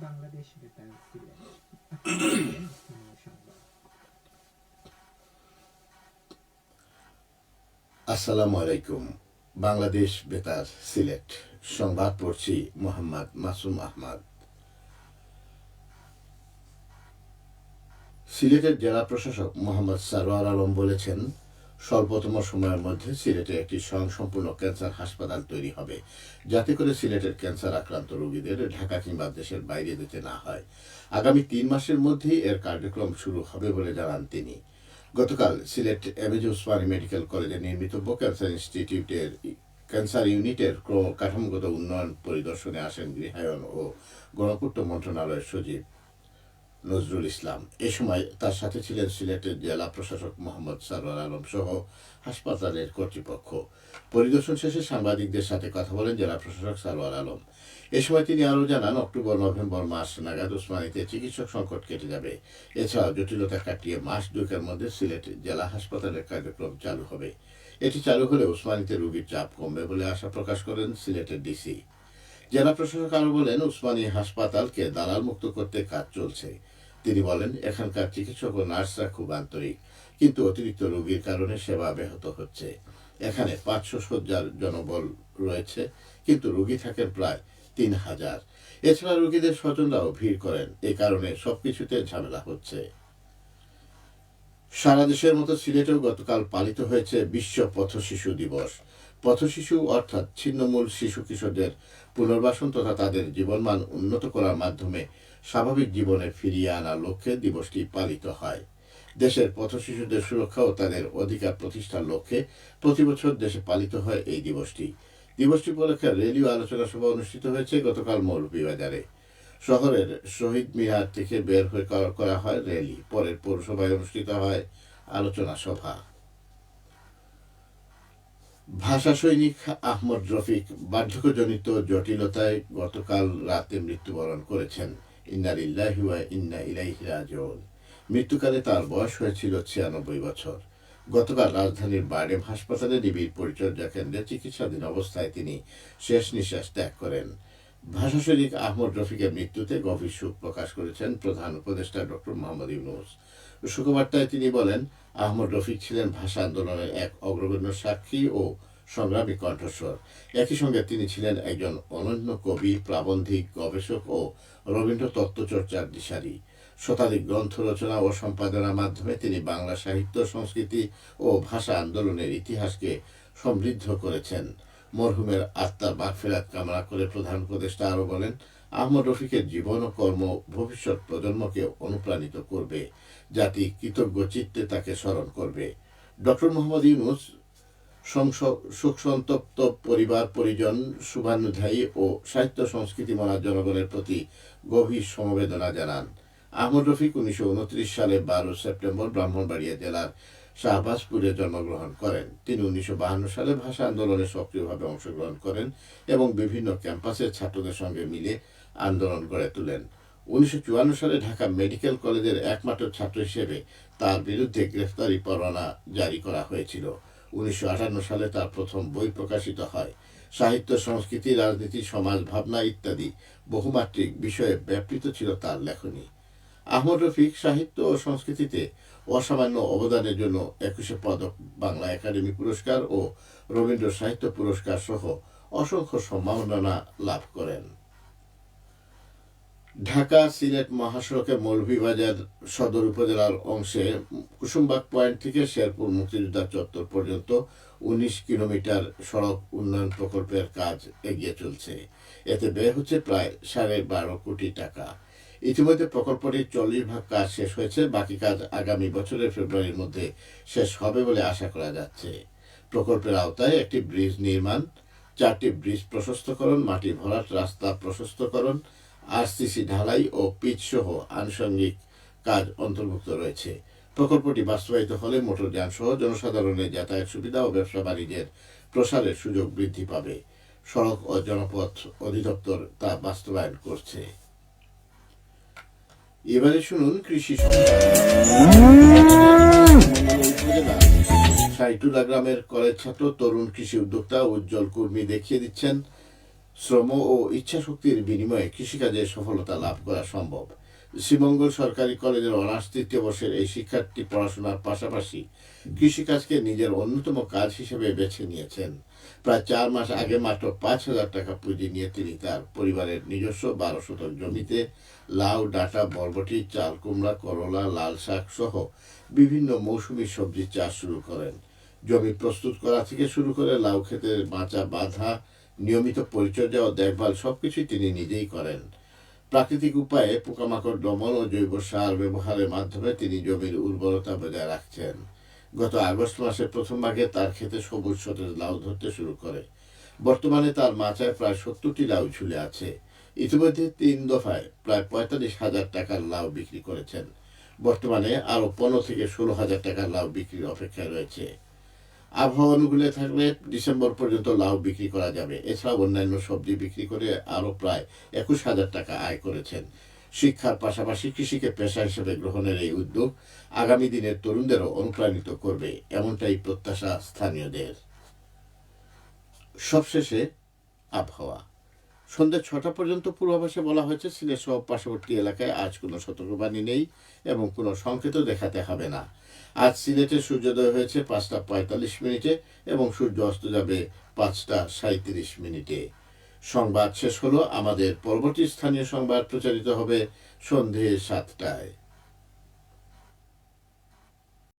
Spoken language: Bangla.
বাংলাদেশ বেতার আসসালামু আলাইকুম। বাংলাদেশ বেতার সিলেট। সংবাদ পড়ছি মোহাম্মদ মাসুম আহমদ। সিলেটের জেলা প্রশাসক মোহাম্মদ সারোয়ার আলম বলেছেন স্বল্পতম সময়ের মধ্যে সিলেটে একটি স্বয়ংসম্পূর্ণ ক্যান্সার হাসপাতাল তৈরি হবে, যাতে করে সিলেটের ক্যান্সার আক্রান্ত রোগীদের ঢাকা কিংবা দেশের বাইরে যেতে না হয়। আগামী তিন মাসের মধ্যেই এর কার্যক্রম শুরু হবে বলে জানান তিনি। গতকাল সিলেট এমএজি উসমানী মেডিকেল কলেজে নির্মিত ক্যান্সার ইনস্টিটিউটের ক্যান্সার ইউনিটের কাঠামোগত উন্নয়ন পরিদর্শনে আসেন গৃহায়ন ও গণপূর্ত মন্ত্রণালয়ের সচিব। নজরুল ইসলাম। এ সময় তার সাথে ছিলেন সিলেটের জেলা প্রশাসক মোহাম্মদ সারোয়ার আলম সহ হাসপাতালের কর্তৃপক্ষ। পরিদর্শন শেষে সাংবাদিকদের সাথে কথা বলেন জেলা প্রশাসক সারোয়ার আলম। এ সময় তিনি আরও জানান, অক্টোবর, নভেম্বর মাস নাগাদ উসমানীতে চিকিৎসক সংকট কেটে যাবে। এছাড়াও জটিলতা কাটিয়ে মাস দুয়েকের মধ্যে সিলেট জেলা হাসপাতালের কার্যক্রম চালু হবে। এটি চালু হলে উসমানীতে রোগীর চাপ কমবে বলে আশা প্রকাশ করেন সিলেটের ডিসি। জেলা প্রশাসক আরও বলেন উসমানী হাসপাতালকে দালাল মুক্ত করতে কাজ চলছে। তিনি বলেন, এখানকার চিকিৎসক ও নার্সরা খুব আন্তরিক, কিন্তু অতিরিক্ত রোগীর কারণে সেবা ব্যাহত হচ্ছে। এখানে পাঁচশো শয্যার জনবল রয়েছে, কিন্তু রোগী থাকেন প্রায় তিন হাজার। এছাড়া রোগীদের স্বজনরাও ভিড় করেন। এ কারণে সবকিছুতে ঝামেলা হচ্ছে। সারা দেশের মতো সিলেটেও গতকাল পালিত হয়েছে বিশ্ব পথ শিশু দিবস। পথ শিশু অর্থাৎ ছিন্নমূল শিশু কিশোরদের পুনর্বাসন তথা তাদের জীবনমান উন্নত করার মাধ্যমে স্বাভাবিক জীবনে ফিরিয়ে আনার লক্ষ্যে দিবসটি পালিত হয়। দেশের পথ শিশুদের সুরক্ষা ও তাদের অধিকার প্রতিষ্ঠার লক্ষ্যে প্রতি বছর দেশে পালিত হয় এই দিবসটি। দিবসটি উপলক্ষে রেডিও আলোচনা সভা অনুষ্ঠিত হয়েছে গতকাল মৌলভীবাজারে। শহরের শহীদ মিনার থেকে বের হয়ে করা- হয় র্যালি। পরের পৌরসভায় অনুষ্ঠিত হয় আলোচনা সভা। ভাষা সৈনিক আহমদ রফিক বার্ধক্যজনিত জটিলতায় গতকাল রাতে মৃত্যুবরণ করেছেন। ইন্নালিল্লাহি ওয়া ইন্না ইলাইহি রাজিউন। মৃত্যুকালে তার বয়স হয়েছিল ছিয়ানব্বই বছর। গতকাল রাজধানীর বার্ডেম হাসপাতালে নিবিড় পরিচর্যা কেন্দ্রে চিকিৎসাধীন অবস্থায় তিনি শেষ নিঃশ্বাস ত্যাগ করেন। ভাষা সৈনিক আহমদ রফিকের মৃত্যুতে গভীর শোক প্রকাশ করেছেন প্রধান উপদেষ্টা ডক্টর মোহাম্মদ ইউনুস। শোকবার্তায় তিনি বলেন, আহমদ রফিক ছিলেন ভাষা আন্দোলনের এক অগ্রগণ্য সাক্ষী ও সংগ্রামী কণ্ঠস্বর। একই সঙ্গে তিনি ছিলেন একজন অনন্য কবি, প্রাবন্ধিক, গবেষক ও রবীন্দ্র তত্ত্বচর্চার দিশারি। শতাধিক গ্রন্থ রচনা ও সম্পাদনার মাধ্যমে তিনি বাংলা সাহিত্য, সংস্কৃতি ও ভাষা আন্দোলনের ইতিহাসকে সমৃদ্ধ করেছেন। মরহুমের আত্মার বাগফেরাত কামনা করে প্রধান উপদেষ্টা আরও বলেন, আহমদ রফিকের জীবন ও কর্ম ভবিষ্যৎ প্রজন্মকে অনুপ্রাণিত করবে, জাতি কৃতজ্ঞ চিত্তে তাকে স্মরণ করবে। ডক্টর মোহাম্মদ ইউনুস শোকসন্তপ্ত পরিবার, পরিজন, শুভানুধ্যায়ী ও সাহিত্য সংস্কৃতি মনা জনগণের প্রতি গভীর সমবেদনা জানান। আহমদ রফিক উনিশশো উনত্রিশ সালে বারো সেপ্টেম্বর ব্রাহ্মণবাড়িয়া জেলার শাহবাজপুরে জন্মগ্রহণ করেন। তিনি উনিশশো সালে ভাষা আন্দোলনে সক্রিয়ভাবে অংশগ্রহণ করেন এবং বিভিন্ন ক্যাম্পাসের ছাত্রদের সঙ্গে মিলে আন্দোলন গড়ে তোলেন। উনিশশো চুয়ান্ন সালে ঢাকা মেডিকেল কলেজের একমাত্র ছাত্র হিসেবে তার বিরুদ্ধে গ্রেফতারি পরোয়ানা জারি করা হয়েছিল। উনিশশো আটান্ন সালে তার প্রথম বই প্রকাশিত হয়। সাহিত্য, সংস্কৃতি, রাজনীতি, সমাজ, ভাবনা ইত্যাদি বহুমাত্রিক বিষয়ে ব্যাপৃত ছিল তার লেখনী। আহমদ রফিক সাহিত্য ও সংস্কৃতিতে অসামান্য অবদানের জন্য একুশে পদক, বাংলা একাডেমি পুরস্কার ও রবীন্দ্র সাহিত্য পুরস্কার সহ অসংখ্য সম্মাননা লাভ করেন। ঢাকা সিলেট মহাসড়কের মৌলভীবাজার সদর উপজেলার অংশে কুসুমবাগ পয়েন্ট থেকে শেরপুর মুক্তিযোদ্ধা চত্বর পর্যন্ত উনিশ কিলোমিটার সড়ক উন্নয়ন প্রকল্পের কাজ এগিয়ে চলছে। এতে ব্যয় হচ্ছে প্রায় সাড়ে বারো কোটি টাকা। ইতিমধ্যে প্রকল্পটির চল্লিশ ভাগ কাজ শেষ হয়েছে, বাকি কাজ আগামী বছরের ফেব্রুয়ারির মধ্যে শেষ হবে বলে আশা করা যাচ্ছে। প্রকল্পের আওতায় একটি ব্রিজ নির্মাণ, চারটি ব্রিজ প্রশস্তকরণ, মাটি ভরাট, রাস্তা প্রশস্তকরণ, আরসিসি ঢালাই ও পিচ সহ আনুষঙ্গিক কাজ অন্তর্ভুক্ত রয়েছে। প্রকল্পটি বাস্তবায়িত হলে মোটরযান সহ জনসাধারণের যাতায়াত সুবিধা ও ব্যবসা বাণিজ্যের প্রসারের সুযোগ বৃদ্ধি পাবে। সড়ক ও জনপথ অধিদপ্তর তা বাস্তবায়ন করছে। এবারে শুনুন কৃষি সাইটুলা গ্রামের কলেজ ছাত্র তরুণ কৃষি উদ্যোক্তা উজ্জ্বল কর্মী দেখিয়ে দিচ্ছেন শ্রম ও ইচ্ছাশক্তির বিনিময়ে কৃষিকাজে সফলতা লাভ করা সম্ভব। শ্রীমঙ্গল সরকারি কলেজের অনার্স তৃতীয় বর্ষের এই শিক্ষার্থী পড়াশোনার পাশাপাশি কৃষিকাজকে নিজের অন্যতম কাজ হিসেবে বেছে নিয়েছেন। প্রায় চার মাস আগে মাত্র পাঁচ হাজার টাকা পুঁজি নিয়ে তিনি তার পরিবারের নিজস্ব বারো শতক জমিতে লাউ, ডাঁটা, বরবটি, চাল, কুমড়া, করলা, লাল শাক সহ বিভিন্ন মৌসুমী সবজি চাষ শুরু করেন। জমি প্রস্তুত করা থেকে শুরু করে লাউ ক্ষেতের বাঁচা বাঁধা নিয়মিত পরিচর্যা ও দেখভাল সবকিছুই তিনি নিজেই করেন। প্রাকৃতিক উপায়ে পোকামাকড়, দমন ও জৈব সার ব্যবহারের মাধ্যমে তিনি জমির উর্বরতা বজায় রাখছেন। গত আগস্ট মাসের প্রথম ভাগে তার ক্ষেতে সবুজ সতেজ লাউ ধরতে শুরু করে। বর্তমানে তার মাচায় প্রায় সত্তরটি লাউ ঝুলে আছে। ইতিমধ্যে তিন দফায় প্রায় পঁয়তাল্লিশ হাজার টাকার লাউ বিক্রি করেছেন। বর্তমানে আরও পনেরো থেকে ষোলো হাজার টাকার লাউ বিক্রির অপেক্ষায় রয়েছে। আবহাওয়া অনুকূলে থাকলে ডিসেম্বর পর্যন্ত লাউ বিক্রি করা যাবে। এছাড়াও অন্যান্য সবজি বিক্রি করে আরও প্রায় একুশ হাজার টাকা আয় করেছেন। শিক্ষার পাশাপাশি কৃষিকে পেশা হিসেবে গ্রহণের এই উদ্যোগ আগামী দিনের তরুণদেরও অনুপ্রাণিত করবে, এমনটাই প্রত্যাশা স্থানীয়দের। সবশেষে আবহাওয়া। সন্ধ্যা ছটা পর্যন্ত পূর্বাভাসে বলা হয়েছে সিলেট সহ পার্শ্ববর্তী এলাকায় আজ কোনো সতর্কবাণী নেই এবং কোনো সংকেতও দেখাতে হবে না। আজ সিলেটে সূর্যোদয় হয়েছে পাঁচটা পঁয়তাল্লিশ মিনিটে এবং সূর্য অস্ত যাবে পাঁচটা সাঁত্রিশ মিনিটে। সংবাদ শেষ হলো। আমাদের পরবর্তী স্থানীয় সংবাদ প্রচারিত হবে সন্ধে সাতটায়।